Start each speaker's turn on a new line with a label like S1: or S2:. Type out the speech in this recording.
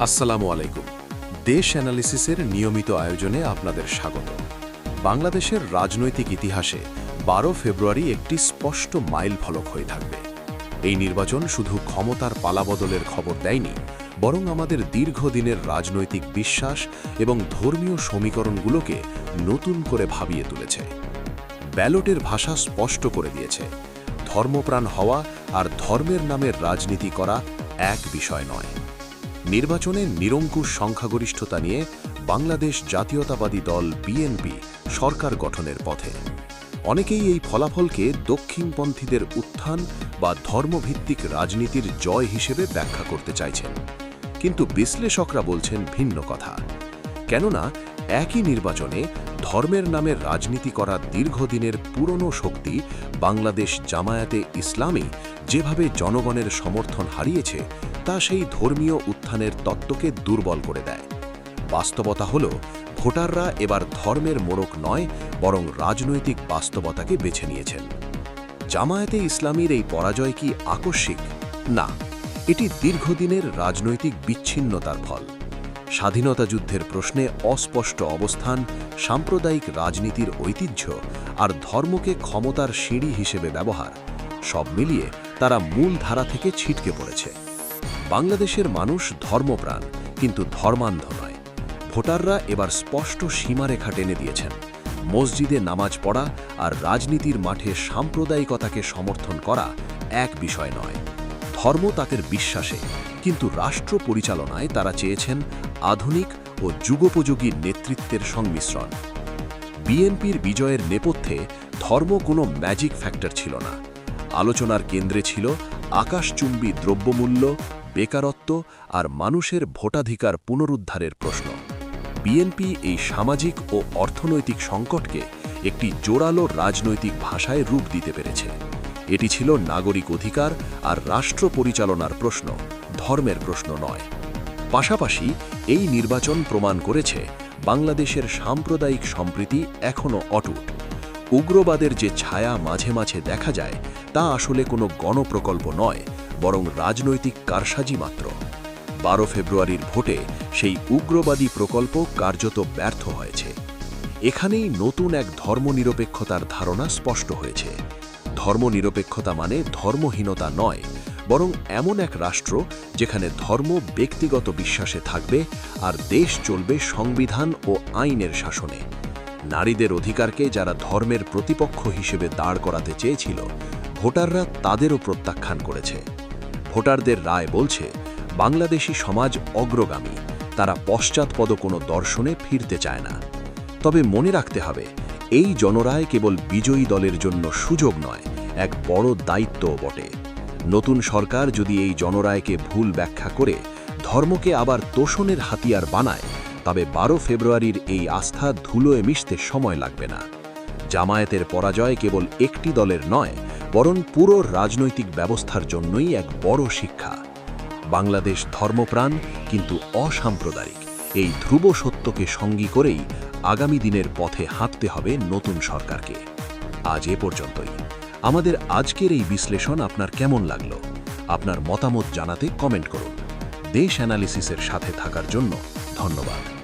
S1: আসসালামু আলাইকুম। দেশ অ্যানালিসিসের নিয়মিত আয়োজনে আপনাদের স্বাগত। বাংলাদেশের রাজনৈতিক ইতিহাসে বারো ফেব্রুয়ারি একটি স্পষ্ট মাইল ফলক হয়ে থাকবে। এই নির্বাচন শুধু ক্ষমতার পালাবদলের খবর দেয়নি, বরং আমাদের দীর্ঘদিনের রাজনৈতিক বিশ্বাস এবং ধর্মীয় সমীকরণগুলোকে নতুন করে ভাবিয়ে তুলেছে। ব্যালটের ভাষা স্পষ্ট করে দিয়েছে, ধর্মপ্রাণ হওয়া আর ধর্মের নামে রাজনীতি করা এক বিষয় নয়। নির্বাচনে নিরঙ্কুশ সংখ্যাগরিষ্ঠতা নিয়ে বাংলাদেশ জাতীয়তাবাদী দল বিএনপি সরকার গঠনের পথে। অনেকেই এই ফলাফলকে দক্ষিণপন্থীদের উত্থান বা ধর্মভিত্তিক রাজনীতির জয় হিসেবে ব্যাখ্যা করতে চাইছেন। কিন্তু বিশ্লেষকরা বলছেন ভিন্ন কথা। কেননা, একই নির্বাচনে ধর্মের নামে রাজনীতি করা দীর্ঘদিনের পুরনো শক্তি বাংলাদেশ জামায়াতে ইসলামী যেভাবে জনগণের সমর্থন হারিয়েছে তা সেই ধর্মীয় উত্থানের তত্ত্বকে দুর্বল করে দেয়। বাস্তবতা হল, ভোটাররা এবার ধর্মের মোড়ক নয়, বরং রাজনৈতিক বাস্তবতাকে বেছে নিয়েছেন। জামায়াতে ইসলামীর এই পরাজয় কি আকস্মিক? না, এটি দীর্ঘদিনের রাজনৈতিক বিচ্ছিন্নতার ফল। স্বাধীনতা যুদ্ধের প্রশ্নে অস্পষ্ট অবস্থান, সাম্প্রদায়িক রাজনীতির ঐতিহ্য আর ধর্মকে ক্ষমতার সিঁড়ি হিসেবে ব্যবহার, সব মিলিয়ে তারা মূল ধারা থেকে ছিটকে পড়েছে। বাংলাদেশের মানুষ ধর্মপ্রাণ, কিন্তু ধর্মান্ধ নয়। ভোটাররা এবার স্পষ্ট সীমারেখা টেনে দিয়েছেন। মসজিদে নামাজ পড়া আর রাজনীতির মাঠে সাম্প্রদায়িকতাকে সমর্থন করা এক বিষয় নয়। ধর্ম তাদের বিশ্বাসে, কিন্তু রাষ্ট্র পরিচালনায় তারা চেয়েছেন আধুনিক ও যুগোপযোগী নেতৃত্বের সংমিশ্রণ। বিএনপির বিজয়ের নেপথ্যে ধর্ম কোনো ম্যাজিক ফ্যাক্টর ছিল না। আলোচনার কেন্দ্রে ছিল আকাশচুম্বী দ্রব্যমূল্য, বেকারত্ব আর মানুষের ভোটাধিকার পুনরুদ্ধারের প্রশ্ন। বিএনপি এই সামাজিক ও অর্থনৈতিক সংকটকে একটি জোরালো রাজনৈতিক ভাষায় রূপ দিতে পেরেছে। এটি ছিল নাগরিক অধিকার আর রাষ্ট্র পরিচালনার প্রশ্ন, ধর্মের প্রশ্ন নয়। পাশাপাশি এই নির্বাচন প্রমাণ করেছে, বাংলাদেশের সাম্প্রদায়িক সম্প্রীতি এখনও অটুট। উগ্রবাদের যে ছায়া মাঝে মাঝে দেখা যায় তা আসলে কোনো গণপ্রকল্প নয়, বরং রাজনৈতিক কারসাজি মাত্র। বারো ফেব্রুয়ারির ভোটে সেই উগ্রবাদী প্রকল্প কার্যত ব্যর্থ হয়েছে। এখানেই নতুন এক ধর্মনিরপেক্ষতার ধারণা স্পষ্ট হয়েছে। ধর্মনিরপেক্ষতা মানে ধর্মহীনতা নয়, বরং এমন এক রাষ্ট্র যেখানে ধর্ম ব্যক্তিগত বিশ্বাসে থাকবে আর দেশ চলবে সংবিধান ও আইনের শাসনে। নারীদের অধিকারকে যারা ধর্মের প্রতিপক্ষ হিসেবে দাঁড় করাতে চেয়েছিল ভোটাররা তাদেরও প্রত্যাখ্যান করেছে। ভোটারদের রায় বলছে, বাংলাদেশি সমাজ অগ্রগামী, তারা পশ্চাৎপদ কোনো দর্শনে ফিরতে চায় না। তবে মনে রাখতে হবে, এই জনরায় কেবল বিজয়ী দলের জন্য সুযোগ নয়, এক বড় দায়িত্বও বটে। নতুন সরকার যদি এই জনরায়কে ভুল ব্যাখ্যা করে, ধর্মকে আবার তোষণের হাতিয়ার বানায়, তবে বারো ফেব্রুয়ারির এই আস্থা ধুলোয় মিশতে সময় লাগবে না। জামায়াতের পরাজয় কেবল একটি দলের নয় বরং পুরো রাজনৈতিক ব্যবস্থার জন্যই এক বড় শিক্ষা। বাংলাদেশ ধর্মপ্রাণ কিন্তু অসাম্প্রদায়িক। এই ধ্রুব সত্যকে সঙ্গী করেই আগামী দিনের পথে হাঁটতে হবে নতুন সরকারকে। আজ এ পর্যন্তই। আমাদের আজকের এই বিশ্লেষণ আপনার কেমন লাগল? আপনার মতামত জানাতে কমেন্ট করুন। দেশ অ্যানালিসিসের সাথে থাকার জন্য ধন্যবাদ।